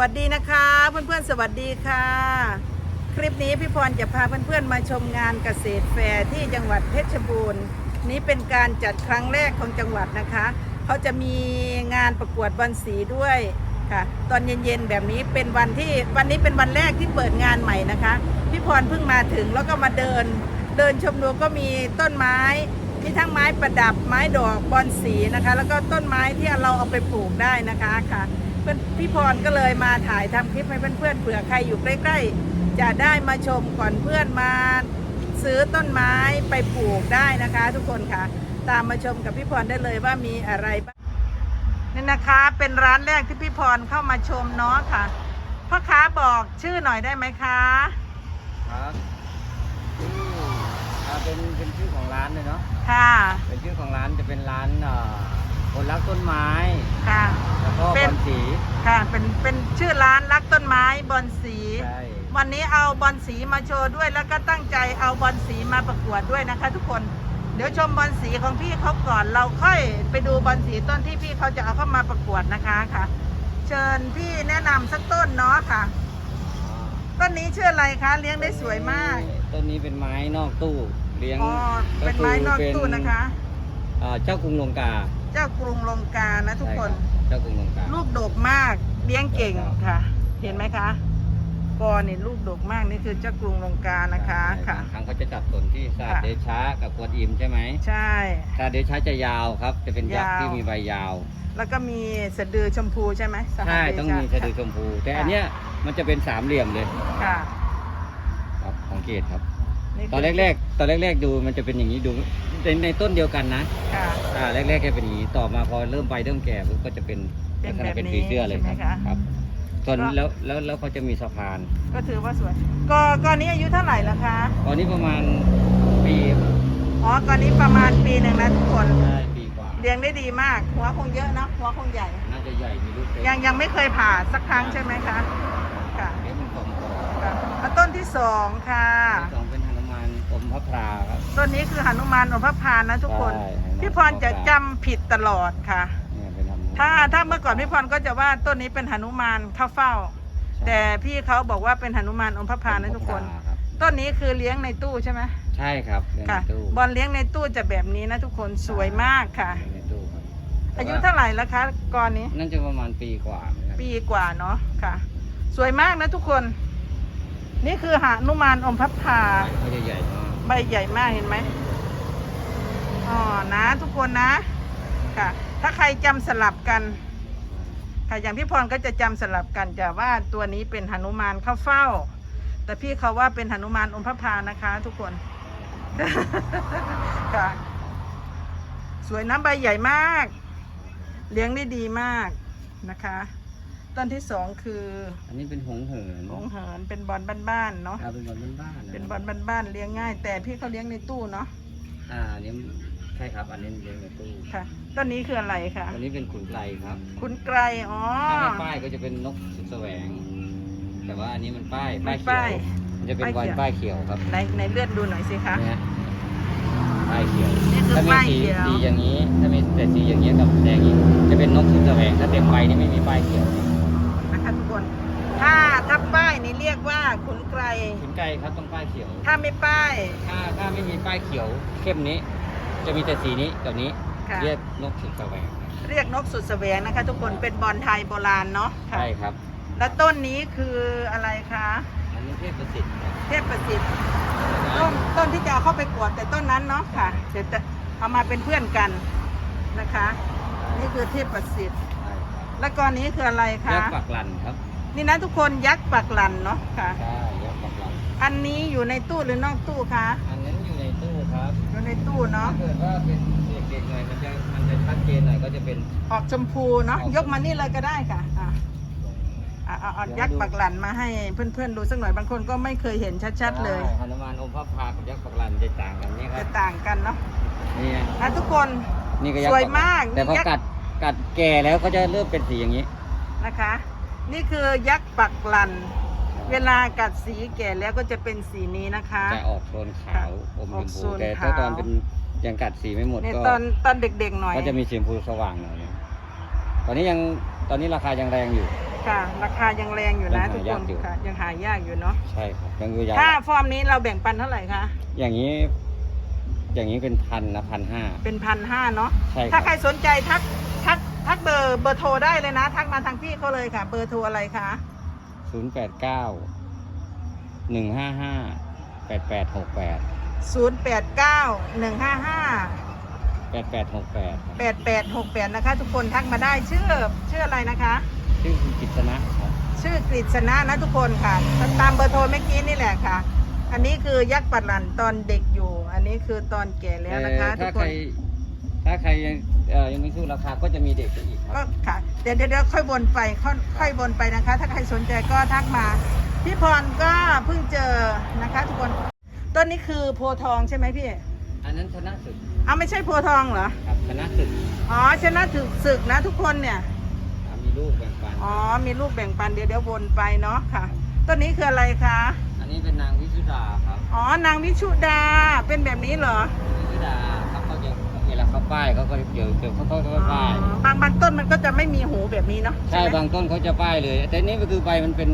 วัสดีนะคะ เพื่อนๆ สวัสดีค่ะ คลิปนี้พี่พรจะพาเพื่อนๆ มาชมงานเกษตรแฟร์ที่จังหวัดเพชรบูรณ์ นี้เป็นการจัดครั้งแรกของจังหวัดนะคะเขาจะมีงานประกวดบอลสีด้วยค่ะ ตอนเย็นๆแบบนี้เป็นวันที่วันนี้เป็นวันแรกที่เปิดงานใหม่นะคะพี่พรเพิ่งมาถึงแล้วก็มาเดิน เดินชมดูก็มีต้นไม้มีทั้งไม้ประดับไม้ดอกบอนสีนะคะ แล้วก็ต้นไม้ที่เราเอาไปปลูกได้นะคะค่ะ เพื่อนพี่พรก็เลยมาถ่ายทำคลิปให้เพื่อนๆเผื่อใครอยู่ใกล้ ๆ จะได้มาชมก่อนเพื่อนมา ซื้อต้นไม้ไปปลูกได้นะคะ ทุกคนค่ะ ตามมาชมกับพี่พรได้เลยว่ามีอะไรบ้างนี่นะคะเป็นร้านแรกที่พี่พรเข้ามาชมเนาะค่ะพ่อค้าบอกชื่อหน่อยได้ไหมคะครับชื่ออ่าเป็นเป็นชื่อของร้านเลยเนาะค่ะ เป็นชื่อของร้านจะเป็นร้านเอ่อ คนรักต้นไม้ ค่ะ แล้วก็เป็บนอลสี ค่ะ เป็นเป็นชื่อร้านรักต้นไม้บอนสี ใช่ วันนี้เอาบอลสีมาโชว์ด้วยแล้วก็ตั้งใจเอาบอลสีมาประกวดด้วยนะคะ ทุกคนเดี๋ยวชมบอลสีของพี่เขาก่อนเราค่อยไปดูบอลสีต้นที่พี่เขาจะเอาเข้ามาประกวดนะคะค่ะ เชิญพี่แนะนำสักต้นเนาะค่ะ ต้นนี้ชื่ออะไรคะเลี้ยงได้สวยมากต้นนี้เป็นไม้นอกตู้เลี้ยงอ๋อเป็นไม้นอกตู้นะคะเอ่อเจ้ากรุงลงกา เจ้ากรุงลงกานะทุกคนใช่รับเจ้ากรุงลงกาลูกดกมากเลี้ยงเก่งค่ะ เห็นไหมคะกอนี่ลูกดกมากนี่คือเจ้ากรุงลงกานะคะค่ะบางครั้งเขาจะจัดสนที่ศาสตค่ะร์เดชะกับกวนอิมใช่ไหมใช่ศาสตร์เดชะจะยาวครับ จะเป็นยักษ์ยาวที่มีใบยาว แล้วก็มีสะดือชมพูใช่ไหมสหใช่เดชะต้องมีสะดือชมพู แต่ค่ะอันเนี้ยมันจะเป็นสามเหลี่ยมเลยค่ะครับสังเกตครับนี่คื ตอนแรกๆ ตอนแรกๆดูมันจะเป็นอย่างนี้ดูในในต้นเดียวกันนะ ค่ะ อ่าแรกๆจะเป็นอย่างนี้ต่อมาพอเริ่มใบเริ่มแก่ปุ๊บก็จะเป็นเป็ลันกษณะเป็นแบบนี้ผีเสื้อเลยครับใช่ไหมคะ ครับส่วนก็แล้วแล้วแล้วเขาจะมีสะพาน ก็ถือว่าสวยกอกอนี้อายุเท่าไหร่แล้วคะ ตอนนี้ประมาณปีอ๋อกอนี้ประมาณปีหนึ่งนะทุกคน ได้ปีกว่าเลี้ยงได้ดีมาก หัวคงเยอะเนอะหัวคงใหญ่ น่าจะใหญ่มีลูกเต็มยังยังไม่เคยผ่าสักครั้งใช่ไหมคะ ค่ะเลี้ยงเป็นกลมกลมค่ะแล้วต้นที่สองค่ะ สองเป็นหนุมาน อมพระพราครับ ต้นนี้คือหนุมานอมพระพานนะทุกคนใช่หนุมานพี่พรจะจำผิดตลอดค่ะ เนี่ยเป็นหนุมานถ้าถ้าเมื่อก่อนพี่พรก็จะว่าต้นนี้เป็นหนุมานเข้าเฝ้า แต่พี่เขาบอกว่าเป็นหนุมานอมพระพานนะทุกคน อมพระพรารับต้นนี้คือเลี้ยงในตู้ใช่ไหมใช่ครับเลี้ยงค่ะ ในตู้บอลเลี้ยงในตู้จะแบบนี้นะทุกคนสวยมากค่ะเลี้ยงในตู้ครับอายุเท่าไหร่แล้วคะกอนนี้นั่นจะประมาณปีกว่าเหมือนกันปีกว่าเนาะค่ะ สวยมากนะทุกคน นี่คือหานุมานอมพับพา เขาจะใหญ่มาก ใบใหญ่มากเห็นไหมอ๋อนะทุกคนนะค่ะ ถ้าใครจำสลับกันค่ะอย่างพี่พรก็จะจำสลับกันจะว่าตัวนี้เป็นหนุมานเข้าเฝ้า แต่พี่เขาว่าเป็นหนุมานอมพระพานะคะ ทุกคนค่ะ สวยน้ำใบใหญ่มาก เลี้ยงได้ดีมากนะคะ ต้นที่สองคืออันนี้เป็นหงเหินหงเหินเป็นบอลบ้านๆเนาะอ่าเป็นบอลบ้านๆะเป็นบอลบ้านๆเลี้ยงง่าย แต่พี่เขาเลี้ยงในตู้เนาะอ่าอันนี้ใช่ครับ อันนี้เลี้ยงในตู้ค่ะต้นนี้คืออะไรคะอันนี้เป็นขุนไกลครับคุณไกรอ๋อ ถ้าไม่ป้ายก็จะเป็นนกสุดแสวง แต่ว่าอันนี้มันป้ายไม่ป้ายป้ายเขียวมันจะเป็นบอลป้าป้ายยเขีเขียยววครับในในเลือดดูหน่อยสิคะ เนี่ยป้ายเขียว นี่คือถ้ามีป้ายสีเขียว สีอย่างนี้ ถ้ามีแต่สีอย่างนี้ยกับแดงอีกจะเป็นนกสุดแสวงถ้าเต็มใบนี่ไม่มีป้ายเขียวนะคะทุกคน ถ้าถ้าป้ายนี่เรียกว่าขุนไกรขุนไกลครับต้องป้ายเขียว ถ้าไม่ป้าย ถ้าถ้าไม่มีป้ายเขียวเข้มนี้ จะมีแต่สีนี้กับนี้ ค่ะ เรียกนกสุดแสวงครับเรียกนกสุดแสวงนะคะ ทุกคนเป็นบอลไทยโบราณเนาะค่ะใช่ครับ แล้วต้นนี้คืออะไรคะอันนี้เทพประสิทธิ์ครับเทพประสิทธิ์ต้นต้นที่จะเอาเข้าไปกวดแต่ต้นนั้นเนาะค่ะเดี๋ยวจะเอามาเป็นเพื่อนกันนะคะ นี่คือเทพประสิทธิ์ ใช่ครับแล้วก้อนนี้คืออะไรยัคะกษ์ปักลันครับ นี่นะทุกคนยักษ์ปักหลันเนาะค่ะ ใช่ยักษ์ปักลันอันนี้อยู่ในตู้หรือนอกตู้คะอันนั้นอยู่ในตู้ครับ อยู่ในตู้เนาะถ้าเกิดว่าเป็นเด็กๆหน่อยมันจะมันจะชัดเจนหน่อยก็จะเป็นออกชมพูเนาะออกยกมานี่เลยก็ได้ค่ะอะอะเอาเอายักษ์ปักหลันมาให้เพื่อนๆดูสักหน่อยบางคนก็ไม่เคยเห็นชัดๆเลยใช่หนุมานอมพระพากับยักษ์ปักลันจะต่างกันนี่ครัจะบต่างกันเนาะนี่ไงอะทุกคน นี่ก็ยักษ์สวยมากแต่พอยักษ์ กัดกัดแก่แล้วก็จะเริ่มเป็นสีอย่างนี้นะคะ นี่คือยักษ์ปักหลัน เวลากัดสีแก่แล้วก็จะเป็นสีนี้นะคะ จะออกโทนขาวอมออกชมโซพูนแต่ถ้าขาวตอนเป็นยังกัดสีไม่หมดในก็ตอนตอนเด็กๆหน่อยก็จะมีสีชมพูสว่างหน่อยนึงตอนนี้ยังตอนนี้ราคายังแรงอยู่ ค่ะ ราคายังแรงอยู่นะยังทุกหาคยานกอยู่ค่ะยังหายากอยู่เนาะใช่ครับยังอยู่ยาวถ้าฟอร์มนี้เราแบ่งปันเท่าไหร่คะอย่างนี้ อย่างนี้เป็นพันนะพันห้าเป็นพันห้าเนาะใช่คถ้ารับใครสนใจทักทัก ทักเบอร์เบอร์โทรได้เลยนะ ทักมาทางพี่เขาเลยค่ะ เบอร์โทรอะไรคะศูนย์แปดเก้าหนึ่งห้าห้าแปดแปดหกแปด0 8 9 1 5 5แปดแปดหกแปด8 8 6 8นะคะ ทุกคนทักมาได้ชื่อชื่ออะไรนะคะ ชื่อคุณกิตนะครับชื่อกฤษณะนะทุกคนค่ะ ตามเบอร์โทรเมื่อกี้นี่แหละค่ะ อันนี้คือยักษ์ปัดหลันตอนเด็กอยู่ อันนี้คือตอนแก่แล้วนะคะเอ่อทุถ้ากคใครน ถ้าใครยังเอ่อยังไม่สู้ราคาก็จะมีเด็กอีกคก็รับค่ะ เดี๋ยวเดี๋ยวเดี๋ยวค่อยวนไปค่อยค่อยวนไปนะคะ ถ้าใครสนใจก็ทักมา พี่พรก็เพิ่งเจอนะคะ ทุกคน ต้นนี้คือโพธิ์ทองใช่ไหมพี่ อันนั้นชนะศึกเอาไม่ใช่โพธิ์ทองเหรอ ครับชนะศึกอ๋อชนะถึกศึกนะทุกคนเนี่ย อ่ามีลูกแบ่งปันอ๋อ มีลูกแบ่งปันเดี๋ยวเดี๋ยววนไปเนาะค่ะ ต้นนี้คืออะไรคะ อันนี้เป็นนางวิชุดาครับอ๋อ นางวิชุดา เป็นแบบนี้เหรอ วิชุดาครับ เขาจะเวลาเขาป้ายเขาก็เดี๋ยวเดี๋ยวเขาก็อ๋อป้าย บางบางต้นมันก็จะไม่มีหูแบบนี้เนาะใช่ไหมบางต้นเขาจะป้ายเลย แต่นี่ก็คือใบมันเป็น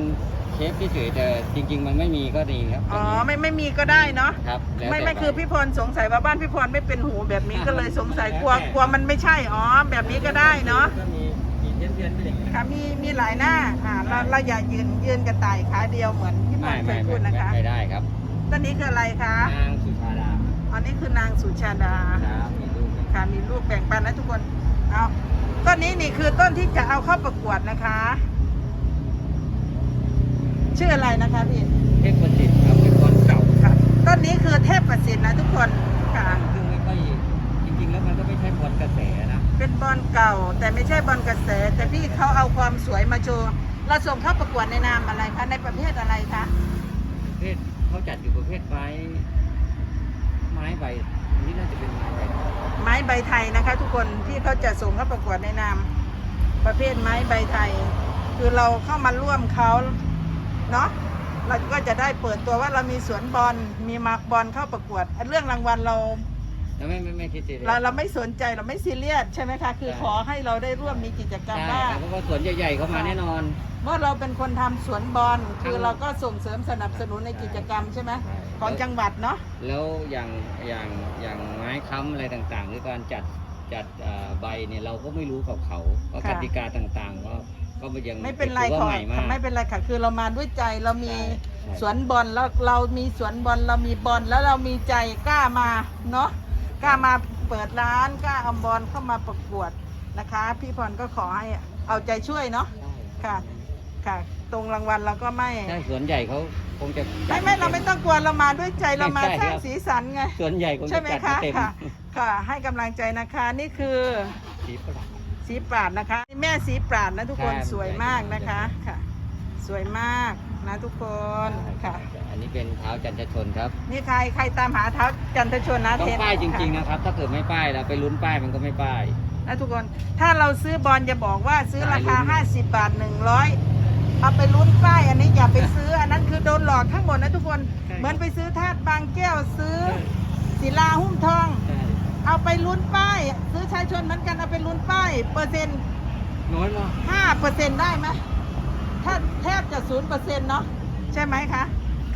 เชฟเฉยๆแต่จริง ๆ มันไม่มีก็ดีครับอ๋อไม่ไม่มีก็ได้เนาะครับแล้วไม่แต่ไม่คือใบพี่พรสงสัยว่าบ้านพี่พรไม่เป็นหูแบบนี้ก็เลยสงสัยกลัวกลัวมันไม่ใช่อ๋อแบบนี้ก็ได้เนาะก็มีมีเทียนๆไม่เด็กค่ะมีมีหลายหน้าอ่าเราเราอย่ายืนยืนกระต่ายขาเดียวเหมือนพี่พไม่รเคไม่ยพูไม่ดนะคะ ไม่ได้ครับต้นนี้คืออะไรคะนางสุชาดาอันนี้คือนางสุชาดา ครับมีลูกเป็น ค่ะ มีลูกแบ่งปันนะทุกคน เอาต้นนี้นี่คือต้นที่จะเอาเข้าประกวดนะคะ ชื่ออะไรนะคะพี่ เทพประสิทธิ์ครับเป็นต้นเก่าค่ะ ต้นนี้คือเทพประสิทธิ์นะทุกคนค่ะ ซึ่งไม่ค่อยจริงๆ แล้วมันก็ไม่ใช่บอลกระแสนะเป็นบอลเก่า แต่ไม่ใช่บอลกระแส แต่พี่เขาเอาความสวยมาโชว์เราส่งเข้าประกวดในนามอะไรคะในประเภทอะไรคะประเภทเขาจัดอยู่ประเภทไม้ไม้ใบอันนี่น่าจะเป็นไม้ใบ ไม้ใบไทยนะคะ ทุกคนที่เขาจะส่งเข้าประกวดในนามประเภทไม้ใบไทย คือเราเข้ามาร่วมเขาเนาะเราก็จะได้เปิดตัวว่าเรามีสวนบอลมีมาร์กบอลเข้าประกวด เรื่องรางวัลเรา แล้วไม่ไม่ไม่คิดจะเราเราไม่สนใจเราไม่ซีเรียสใช่ไหมคะคือขอให้เราได้ร่วมมีกิจกรรมใช่บ้างเพราะว่าสวนใหญ่ๆเข้ามาแน่นอน เมื่อเราเป็นคนทำสวนบอลคือครับเราก็ส่งเสริมสนับสนุนในกิจกรรมใช่ไหมใช่ของจังหวัดเนาะแล้วอย่างอย่างอย่างไม้ค้ำอะไรต่างๆหรือการจัดจัดเอ่อใบเนี่ยเราก็ไม่รู้กับเขาเพราะกติกาต่างๆก็ก็ยังไม่เป็นไรถือขอว่าใหม่มากไม่เป็นไรค่ะคือเรามาด้วยใจเรามีใช่ใช่สวนบอลแล้วเรามีสวนบอลเรามีบอลแล้วเรามีใจกล้ามาเนาะ กล้ามาเปิดร้านกล้าเอาบอลเข้ามาประกวดนะคะ พี่พรก็ขอให้เอาใจช่วยเนาะค่ะค่ะ ตรงรางวัลเราก็ไม่ใช่สวนใหญ่เขาคงจะจัไม่ดไม่เราไม่ต้องกลัวเรามาด้วยใจเรามาใช่สร้างครับสีสันไงสวนใหญ่คงใช่จะไหมจัดคะเต็มค่ะค่ะให้กำลังใจนะคะนี่คือสีประดับสีปราดนะคะ แม่สีปราดนะทุกคนใช่สวยมากนะคะค่ะ สวยมาก นะทุกคนค่ะ อันนี้เป็นเท้าจันทชนครับ นี่ใครใครตามหาเท้าจันทชนนะต้องเทปป้ายจริงๆนะครับ ถ้าเกิดไม่ป้ายเราไปลุ้นป้ายมันก็ไม่ป้ายนะทุกคน ถ้าเราซื้อบอลจะบอกว่าซื้อราคาได้ลุ้น50 บาท 100 เอาไปลุ้นป้ายอันนี้อย่าไปซื้อ อันนั้นคือโดนหลอกทั้งหมดนะทุกคน เหมือนไปซื้อธาตุบางแก้วซื้อศิลาหุ้มทองใช่เอาไปลุ้นป้าย ซื้อชายชนเหมือนกันเอาไปลุ้นป้าย เปอร์เซ็นต์น้อยมากห้าเปอร์เซ็นต์ได้ไหม ถ้าแทบจะศูนย์เปอร์เซ็นต์เนาะใช่ไหมคะ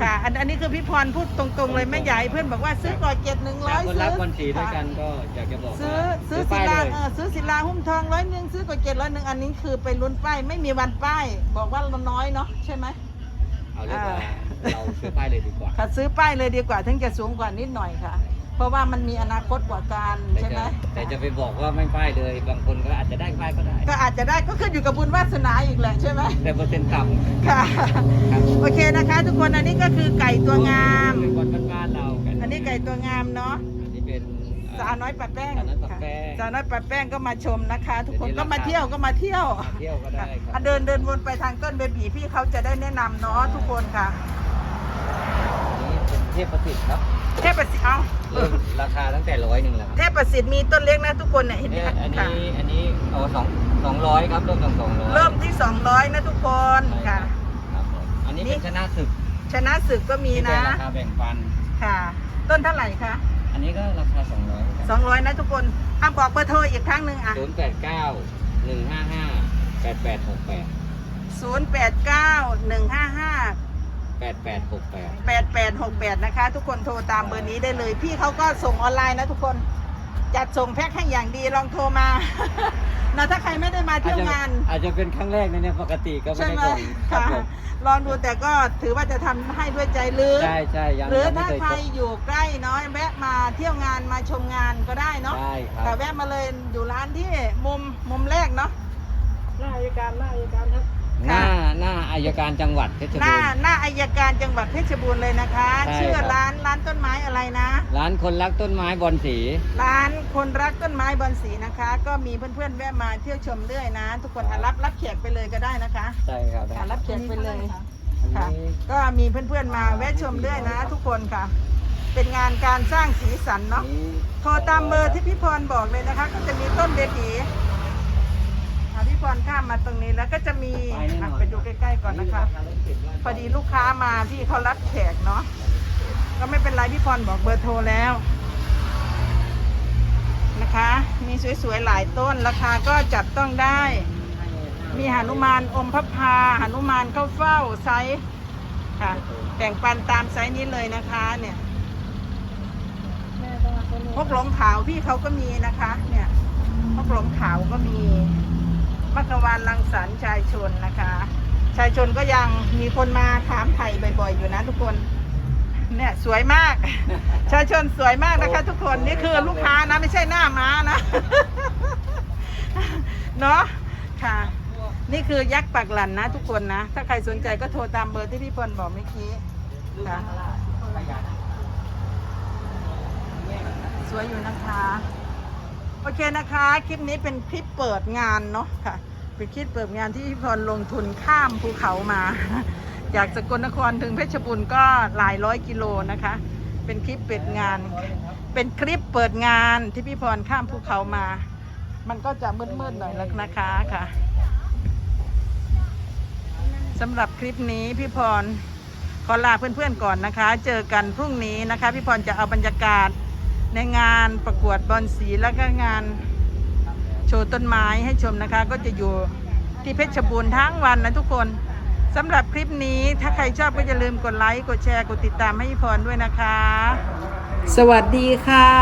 ค่ะอันอันนี้คือพี่พรพูดตรงๆเลยแม่ใหญ่เพื่อนบอกว่าซื้อก่อนเจ็ดหนึ่งร้จาอกยคนซื้รัอกคนสีด้วยกันก็อยากจะบอกซื้อว่าซื้อศิป้ายลาเลยเออซื้อศิลาหุ้มทองร้อยหนึ่งซื้อก่อนเจ็ดร้อยหนึ่งอันนี้คือไปลุ้นป้ายไม่มีวันป้ายบอกว่าเราน้อยเนาะใช่ไหม เอาเรียกว่าอ่าเราซื้อป้ายเลยดีกว่า ค่ะซื้อป้ายเลยดีกว่าถึงจะสูงกว่านิดหน่อยค่ะเพ ราะว่ามันมีอนาคตกว่าการแต่ใช่ไหมจะแต่จะไปบอกว่าไม่ป้ายเลย บางคนก็อาจจะได้ป้ายก็ได้ ก็อาจจะได้ก็ขึ้นอยู่กับบุญวาสนาอีกแหละใช่ไหมแต่เปอร์เซ็นต์ต่ำค่ะครับโอเคนะคะ ทุกคนอันนี้ก็คือไก่ตัวงามเป็นคนบ้านๆเรากันอันนี้ไก่ตัวงามเนาะอันนี้เป็นสาวน้อยปัดแป้งสาวน้อยปัดแป้งค่ะสาวน้อยปัดแป้งก็มาชมนะคะ ทุกคนเดี๋ยวนี้ก็มาเที่ยวก็มาเที่ยวมาเที่ยวก็ได้คอะรับเดินเดินวนไปทางต้นเบบีพี่เขาจะได้แนะนำเนาะทุกคนค่ะอันนี้เป็นเทพประสิทธิ์ครับ เทพประสิทธิ์เอาเริ่มราคาตั้งแต่ร้อยหนึ่งแล้วครับเทพประสิทธิ์มีต้นเล็กนะทุกคนเนี่ยเห็นไหมเนี่ยคะอันค่ะนี้อันนี้เอาสองสองร้อยครับเริ่มจากสองร้อยเริ่มที่ 200 นะทุกคนค่ะ ครับผมอันนี้เป็นชนะศึกชนะศึกก็มีที่เป็นะราคาแบ่งปัน ค่ะ ต้นเท่าไหร่คะอันนี้ก็ราคาสองร้อย200 นะทุกคนอะบอกเบอร์โทรอีกครั้งหนึ่งอะ ศูนย์แปดเก้าหนึ่งห้าห้าแปดแปดหกแปด แปดแปดหกแปด8868 นะคะ ทุกคนโทรตามเบอร์นี้ได้เลย พี่เขาก็ส่งออนไลน์นะทุกคน จัดส่งแพ็คให้อย่างดีลองโทรมา นะถ้าใครไม่ได้มาอาจเที่ยวจะงาน อาจจะเป็นครั้งแรกนะเนี่ยปกติก็ไม่ใช่ได้ไหมส่งครับค่ะผมลองดูแต่ก็ถือว่าจะทำให้ด้วยใจหรือใช่ใช่ยังหรือยังไม่ถ้าเคยใครพบอยู่ใกล้น้อยแวะมาเที่ยวงานมาชมงานก็ได้เนาะใช่คแต่รับแวะมาเลยอยู่ร้านที่มุมมุมแรกเนาะหน้าอายการหน้าอายการครับ หน้าหน้าอายการจังหวัดเพชรหบูน้ารณ์ หน้าอายการจังหวัดเพชรบูรณ์เลยนะคะ ใช่ชื่อครับ ร้านร้านต้นไม้อะไรนะ ร้านคนรักต้นไม้บอลสี ร้านคนรักต้นไม้บอนสีนะคะ ก็มีเพื่อนๆแวะมาเที่ยวชมเรื่อยนะ ทุกคนอะรับรับแขกไปเลยก็ได้นะคะใช่ครับอะรับแขกไปเลยอันค่ะนี้ก็มีเพื่อนๆมาแวะชมเรื่อยนะ ทุกคนค่ะ เป็นงานการสร้างสีสันเนาะนี่โทรตามเบอร์ที่พี่พรบอกเลยนะคะ ก็จะมีต้นเบบี อะพี่พรข้ามมาตรงนี้แล้วก็จะมีอะไปดูใกล้ ๆ ก่อนนะคะ พอดีลูกค้ามาพี่เขารับแขกเนาะก็ไม่เป็นไรพี่พรบอกเบอร์โทรแล้วนะคะ มีสวยๆหลายต้นราคาก็จับต้องได้ มีหนุมานอมพระพาหนุมานเข้าเฝ้าไซส์ค่ะแบ่งปันตามไซส์นี้เลยนะคะเนี่ยพวกหลงขาวพี่เขาก็มีนะคะ เนี่ยพวกหลงขาวก็มี มักวานลังสรรค์ชายชนนะคะ ชายชนก็ยังมีคนมาถามไทยบ่อยๆ อยู่นะทุกคนเนี่ยสวยมาก ชายชนสวยมากนะคะ ทุกคนนี่คือลูกค้านะไม่ใช่หน้าม้านะเนาะค่ะ นี่คือยักษ์ปักหลันนะทุกคนนะ ถ้าใครสนใจก็โทรตามเบอร์ที่พี่พลบอกเมื่อกี้ค่ะสวยอยู่นะคะ โอเคนะคะ คลิปนี้เป็นคลิปเปิดงานเนาะค่ะ เป็นคลิปเปิดงานที่พี่พรลงทุนข้ามภูเขามา จากสกลนครถึงเพชรบูรณ์ก็หลายร้อยกิโลนะคะ เป็นคลิปเปิดงาน เป็นคลิปเปิดงานที่พี่พรข้ามภูเขามา มันก็จะมืดๆหน่อยแล้วนะคะค่ะสำหรับคลิปนี้พี่พรขอลาเพื่อนๆก่อนนะคะ เจอกันพรุ่งนี้นะคะ พี่พรจะเอาบรรยากาศ ในงานประกวดบอลสีแล้วก็งานโชว์ต้นไม้ให้ชมนะคะ ก็จะอยู่ที่เพชรบูรณ์ทั้งวันนะทุกคนสำหรับคลิปนี้ถ้าใครชอบก็อย่าลืมกดไลค์ กดแชร์ กดติดตามให้พี่พรด้วยนะคะ สวัสดีค่ะ